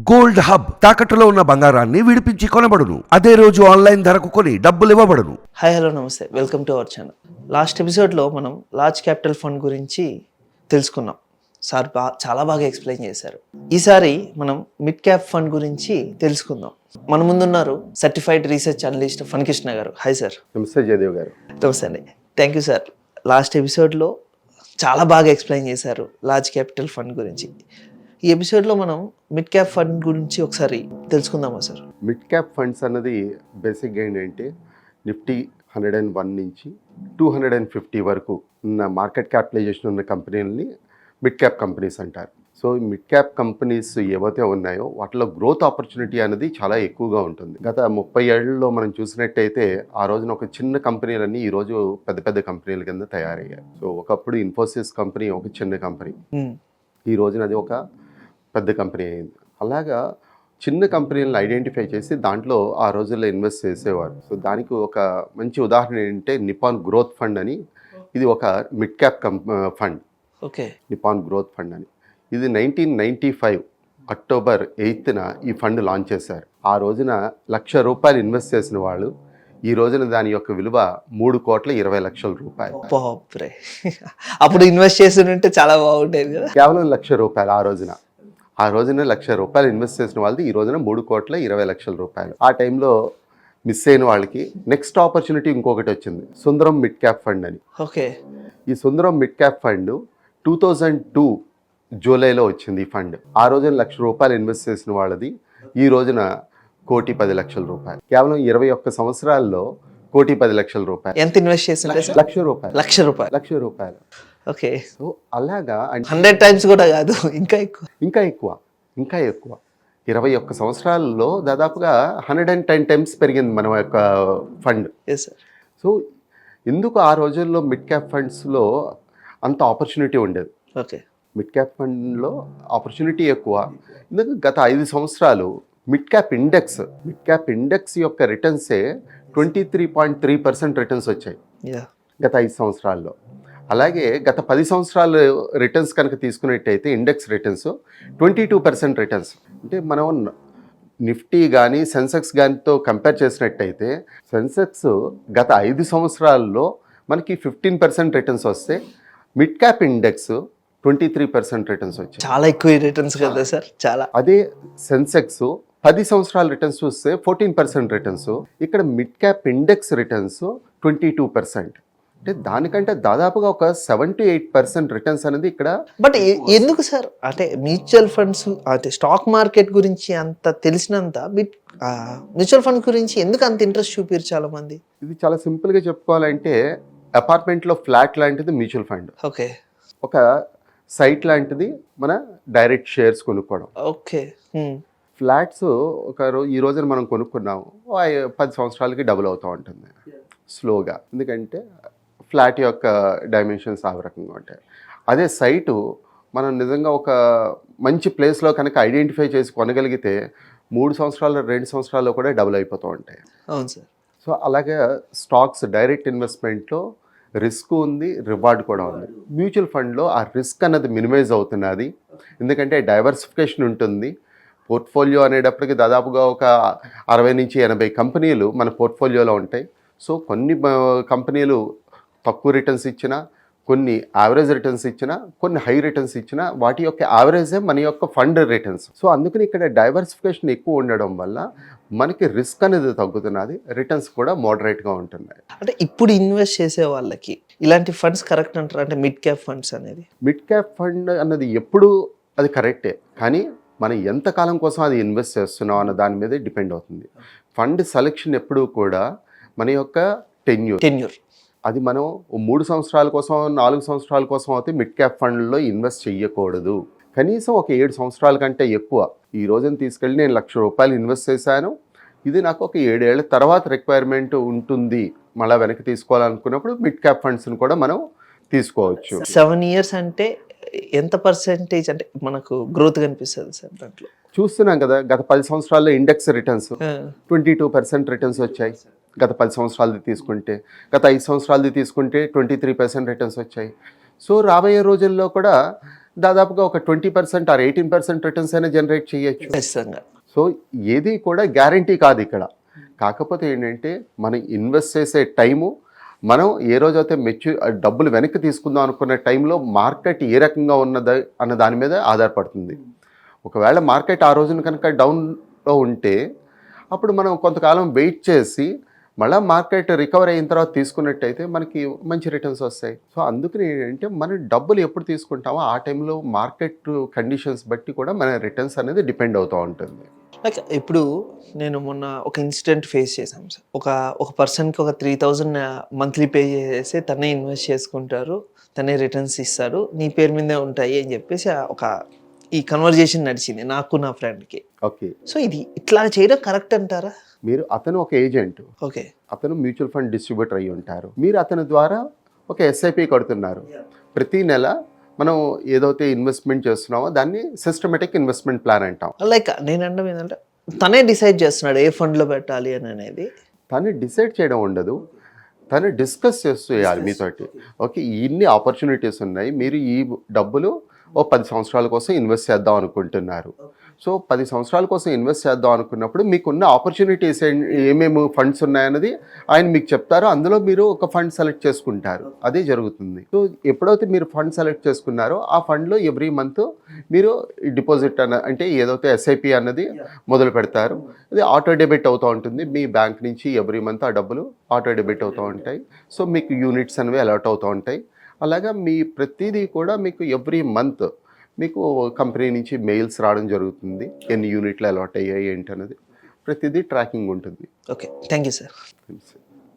Gold hub తాకట్టులో ఉన్న బంగారాన్ని విడిపించి కొనబడును. అదే రోజు ఆన్లైన్ ధరకు కొని డబ్బులు ఇవ్వబడును. హాయ్ హలో నమస్తే. Welcome to our channel. Last ఎపిసోడ్లో మనం లార్జ్ క్యాపిటల్ ఫండ్ గురించి తెలుసుకున్నాం. సార్ బా చాలా బాగా ఎక్స్ప్లెయిన్ చేశారు. ఈసారి మనం మిడ్ క్యాప్ ఫండ్ గురించి తెలుసుకుందాం. మన ముందున్నారు certified research analyst Phanakrishna garu. Hi sir. నమస్తే జయదేవ్ గారు. నమస్తే అండి. Thank you sir. లాస్ట్ ఎపిసోడ్లో చాలా బాగా ఎక్స్ప్లెయిన్ చేశారు లార్జ్ క్యాపిటల్ ఫండ్ గురించి. ఈ ఎపిసోడ్లో మనం మిడ్ క్యాప్ ఫండ్ గురించి ఒకసారి తెలుసుకుందామా సార్ మిడ్ క్యాప్ ఫండ్స్ అన్నది బేసిక్గా ఏంటంటే నిఫ్టీ హండ్రెడ్ అండ్ వన్ నుంచి టూ హండ్రెడ్ అండ్ ఫిఫ్టీ వరకు ఉన్న మార్కెట్ క్యాపిటలైజేషన్ ఉన్న కంపెనీలని మిడ్ క్యాప్ కంపెనీస్ అంటారు. సో మిడ్ క్యాప్ కంపెనీస్ ఏవైతే ఉన్నాయో వాటిలో గ్రోత్ ఆపర్చునిటీ అనేది చాలా ఎక్కువగా ఉంటుంది. గత ముప్పై ఏళ్ళలో మనం చూసినట్టయితే ఆ రోజున ఒక చిన్న కంపెనీలన్నీ ఈ రోజు పెద్ద పెద్ద కంపెనీల కింద తయారయ్యాయి. సో ఒకప్పుడు ఇన్ఫోసిస్ కంపెనీ ఒక చిన్న కంపెనీ. ఈ రోజున అది ఒక పెద్ద కంపెనీ అయింది. అలాగా చిన్న కంపెనీలను ఐడెంటిఫై చేసి దాంట్లో ఆ రోజుల్లో ఇన్వెస్ట్ చేసేవారు. సో దానికి ఒక మంచి ఉదాహరణ ఏంటంటే నిపాన్ గ్రోత్ ఫండ్ అని. ఇది ఒక mid cap cum fund. Okay. Nippon growth fund అని. ఇది నైన్టీన్ నైంటీ ఫైవ్ అక్టోబర్ ఎయిత్న ఈ ఫండ్ లాంచ్ చేశారు. ఆ రోజున లక్ష రూపాయలు ఇన్వెస్ట్ చేసిన వాళ్ళు ఈ రోజున దాని యొక్క విలువ మూడు కోట్ల ఇరవై లక్షల రూపాయలు. అప్పుడు ఇన్వెస్ట్ చేస్తుంటే చాలా బాగుండేది కదా. కేవలం లక్ష రూపాయలు ఆ రోజున. ఆ రోజున లక్ష రూపాయలు ఇన్వెస్ట్ చేసిన వాళ్ళది ఈ రోజున మూడు కోట్ల ఇరవై లక్షల రూపాయలు. ఆ టైంలో మిస్ అయిన వాళ్ళకి నెక్స్ట్ ఆపర్చునిటీ ఇంకొకటి వచ్చింది. సుందరం మిడ్ క్యాప్ ఫండ్ అని. ఓకే. ఈ Sundaram mid cap fund two thousand two జూలైలో వచ్చింది ఈ ఫండ్. ఆ రోజున లక్ష రూపాయలు ఇన్వెస్ట్ చేసిన వాళ్ళది ఈ రోజున కోటి పది లక్షల రూపాయలు. కేవలం ఇరవై ఒక్క సంవత్సరాల్లో కోటి పది లక్షల రూపాయలు. ఎంత ఇన్వెస్ట్ సార్ లక్ష రూపాయలు. లక్ష రూపాయలు. లక్ష రూపాయలు. ఓకే. సో అలాగా హండ్రెడ్ టైమ్స్ కూడా కాదు ఇంకా ఎక్కువ. ఇంకా ఎక్కువ ఇంకా ఎక్కువ. ఇరవై ఒక్క సంవత్సరాల్లో దాదాపుగా హండ్రెడ్ అండ్ టెన్ టైమ్స్ పెరిగింది మన యొక్క ఫండ్. సో ఎందుకు ఆ రోజుల్లో మిడ్ క్యాప్ ఫండ్స్లో అంత ఆపర్చునిటీ ఉండేది? ఓకే. మిడ్ క్యాప్ ఫండ్లో ఆపర్చునిటీ ఎక్కువ. ఎందుకు గత ఐదు సంవత్సరాలు mid cap index mid cap index యొక్క రిటర్న్సే twenty three point three percent returns వచ్చాయి. గత ఐదు సంవత్సరాల్లో. అలాగే గత పది సంవత్సరాలు రిటర్న్స్ కనుక తీసుకున్నట్టయితే index returns twenty two percent returns అంటే మనం నిఫ్టీ కానీ సెన్సెక్స్ గానితో కంపేర్ చేసినట్టయితే సెన్సెక్స్ గత ఐదు సంవత్సరాల్లో మనకి ఫిఫ్టీన్ పర్సెంట్ రిటర్న్స్ వస్తే mid cap index twenty three percent returns వచ్చాయి. చాలా ఎక్కువ రిటర్న్స్ కదా సార్? చాలా. అదే సెన్సెక్స్ పది సంవత్సరాల రిటర్న్స్ చూస్తే ఫోర్టీన్ పర్సెంట్ రిటర్న్స్ ఇక్కడ mid cap index returns twenty two percent అంటే దానికంటే దాదాపుగా ఒక seven to eight percent returns అనేది ఇక్కడ బట్ ఎందుకు సార్? అంటే మ్యూచువల్ ఫండ్స్ అంటే స్టాక్ మార్కెట్ గురించి అంత తెలిసినంత బిట్ మ్యూచువల్ ఫండ్ గురించి ఎందుకు అంత ఇంట్రెస్ట్ చూపారు చాలా మంది ఇది చాలా సింపుల్గా చెప్పుకోవాలంటే అపార్ట్మెంట్లో ఫ్లాట్ లాంటిది మ్యూచువల్ ఫండ్ ఓకే. ఒక సైట్ లాంటిది మన డైరెక్ట్ షేర్స్ కొనుక్కోవడం. ఓకే. ఫ్లాట్స్ ఒక ఈ రోజున మనం కొనుక్కున్నాము పది సంవత్సరాలకి డబుల్ అవుతూ ఉంటుంది. స్లోగా ఎందుకంటే ఫ్లాట్ యొక్క డైమెన్షన్స్ ఆ రకంగా ఉంటాయి. అదే సైటు మనం నిజంగా ఒక మంచి ప్లేస్లో కనుక ఐడెంటిఫై చేసి కొనగలిగితే మూడు సంవత్సరాలు రెండు సంవత్సరాల్లో కూడా డబుల్ అయిపోతూ ఉంటాయి. అవును సార్. సో అలాగే స్టాక్స్ డైరెక్ట్ ఇన్వెస్ట్మెంట్లో రిస్క్ ఉంది రివార్డ్ కూడా ఉంది. మ్యూచువల్ ఫండ్లో ఆ రిస్క్ అన్నది మినిమైజ్ అవుతున్నది ఎందుకంటే డైవర్సిఫికేషన్ ఉంటుంది. పోర్ట్ఫోలియో అనేటప్పటికి దాదాపుగా ఒక అరవై నుంచి ఎనభై కంపెనీలు మన పోర్ట్ఫోలియోలో ఉంటాయి. సో కొన్ని కంపెనీలు తక్కువ రిటర్న్స్ ఇచ్చినా కొన్ని యావరేజ్ రిటర్న్స్ ఇచ్చినా కొన్ని హై రిటర్న్స్ ఇచ్చినా వాటి యొక్క యావరేజే మన యొక్క ఫండ్ రిటర్న్స్ సో అందుకని ఇక్కడ డైవర్సిఫికేషన్ ఎక్కువ ఉండడం వల్ల మనకి రిస్క్ అనేది తగ్గుతున్నది రిటర్న్స్ కూడా మోడరేట్గా ఉంటున్నాయి. అంటే ఇప్పుడు ఇన్వెస్ట్ చేసే వాళ్ళకి ఇలాంటి ఫండ్స్ కరెక్ట్ అంటారు? అంటే మిడ్ క్యాప్ ఫండ్స్ అనేది? మిడ్ క్యాప్ ఫండ్ అన్నది ఎప్పుడు అది కరెక్టే కానీ మనం ఎంత కాలం కోసం అది ఇన్వెస్ట్ చేస్తున్నాం అన్న దాని మీదే డిపెండ్ అవుతుంది. ఫండ్ సెలెక్షన్ ఎప్పుడూ కూడా మన యొక్క టెన్యూర్ టెన్యూర్ అది మనం మూడు సంవత్సరాల కోసం నాలుగు సంవత్సరాల కోసం అయితే మిడ్ క్యాప్ ఫండ్లో ఇన్వెస్ట్ చేయకూడదు కనీసం ఒక ఏడు సంవత్సరాల కంటే ఎక్కువ. ఈ రోజున తీసుకెళ్ళి నేను లక్ష రూపాయలు ఇన్వెస్ట్ చేశాను. ఇది నాకు ఒక ఏడేళ్ళ తర్వాత రిక్వైర్మెంట్ ఉంటుంది. మళ్ళీ వెనక్కి తీసుకోవాలనుకున్నప్పుడు మిడ్ క్యాప్ ఫండ్స్ని కూడా మనం తీసుకోవచ్చు. సెవెన్ ఇయర్స్ అంటే ఎంత పర్సెంటేజ్ అంటే మనకు గ్రోత్ కనిపిస్తుంది సార్ దాంట్లో? చూస్తున్నాం కదా గత పది సంవత్సరాల్లో index returns twenty two percent returns వచ్చాయి. గత పది సంవత్సరాలది తీసుకుంటే గత ఐదు సంవత్సరాలది తీసుకుంటే ట్వంటీ త్రీ పర్సెంట్ రిటర్న్స్ వచ్చాయి. సో రాబోయే రోజుల్లో కూడా దాదాపుగా ఒక twenty percent or eighteen percent returns అయినా జనరేట్ చేయొచ్చు. ఖచ్చితంగా. సో ఏది కూడా గ్యారంటీ కాదు ఇక్కడ. కాకపోతే ఏంటంటే మనం ఇన్వెస్ట్ చేసే టైము మనం ఏ రోజైతే మెచ్యూ డబ్బులు వెనక్కి తీసుకుందాం అనుకున్న టైంలో మార్కెట్ ఏ రకంగా ఉన్నది అన్న దాని మీద ఆధారపడుతుంది. ఒకవేళ మార్కెట్ ఆ రోజున కనుక డౌన్లో ఉంటే అప్పుడు మనం కొంతకాలం వెయిట్ చేసి మళ్ళీ మార్కెట్ రికవర్ అయిన తర్వాత తీసుకున్నట్టయితే మనకి మంచి రిటర్న్స్ వస్తాయి. సో అందుకని ఏంటంటే మనం డబ్బులు ఎప్పుడు తీసుకుంటామో ఆ టైంలో మార్కెట్ కండిషన్స్ బట్టి కూడా మన రిటర్న్స్ అనేది డిపెండ్ అవుతూ ఉంటుంది. లైక్ ఇప్పుడు నేను మొన్న ఒక ఇన్సిడెంట్ ఫేస్ చేశాం సార్. ఒక ఒక పర్సన్కి ఒక త్రీ థౌజండ్ మంత్లీ పే చేసేసి తనే ఇన్వెస్ట్ చేసుకుంటారు తనే రిటర్న్స్ ఇస్తారు నీ పేరు మీదే ఉంటాయి అని చెప్పేసి ఒక ఈ కన్వర్జేషన్ నడిచింది నాకు నా ఫ్రెండ్కి. ఓకే. సో ఇది ఇట్లా చేయడం కరెక్ట్ అంటారా? మీరు అతను ఒక ఏజెంట్ ఓకే. అతను మ్యూచువల్ ఫండ్ డిస్ట్రిబ్యూటర్ అయి ఉంటారు. మీరు అతని ద్వారా ఒక ఎస్ఐపి కడుతున్నారు. ప్రతి నెల మనం ఏదైతే ఇన్వెస్ట్మెంట్ చేస్తున్నామో దాన్ని సిస్టమేటిక్ ఇన్వెస్ట్మెంట్ ప్లాన్ అంటాం. లైక్ నేను అనడం ఏంటంటే తనే డిసైడ్ చేస్తున్నాడు ఏ ఫండ్లో పెట్టాలి అని అనేది. తను డిసైడ్ చేయడం ఉండదు. తను డిస్కస్ చేస్తూ చేయాలి మీతోటి. ఓకే ఇన్ని ఆపర్చునిటీస్ ఉన్నాయి. మీరు ఈ డబ్బులు ఓ పది సంవత్సరాల కోసం ఇన్వెస్ట్ చేద్దాం అనుకుంటున్నారు. సో పది సంవత్సరాల కోసం ఇన్వెస్ట్ చేద్దాం అనుకున్నప్పుడు మీకున్న ఆపర్చునిటీస్ ఏమేమి ఫండ్స్ ఉన్నాయన్నది ఆయన మీకు చెప్తారు. అందులో మీరు ఒక ఫండ్ సెలెక్ట్ చేసుకుంటారు. అదే జరుగుతుంది. సో ఎప్పుడైతే మీరు ఫండ్ సెలెక్ట్ చేసుకున్నారో ఆ ఫండ్లో ఎవ్రీ మంత్ మీరు డిపాజిట్ అన్న అంటే ఏదైతే ఎస్ఐపి అన్నది మొదలు పెడతారు. అది ఆటో డెబిట్ అవుతూ ఉంటుంది. మీ బ్యాంక్ నుంచి ఎవ్రీ మంత్ ఆ డబ్బులు ఆటో డెబిట్ అవుతూ ఉంటాయి. సో మీకు యూనిట్స్ అనేవి అలర్ట్ అవుతూ ఉంటాయి. అలాగా మీ ప్రతిదీ కూడా మీకు ఎవ్రీ మంత్ మీకు కంపెనీ నుంచి మెయిల్స్ రావడం జరుగుతుంది. ఎన్ని యూనిట్లు అలవాట్ అయ్యాయి ఏంటి అనేది ప్రతిదీ ట్రాకింగ్ ఉంటుంది. ఓకే. Thank you sir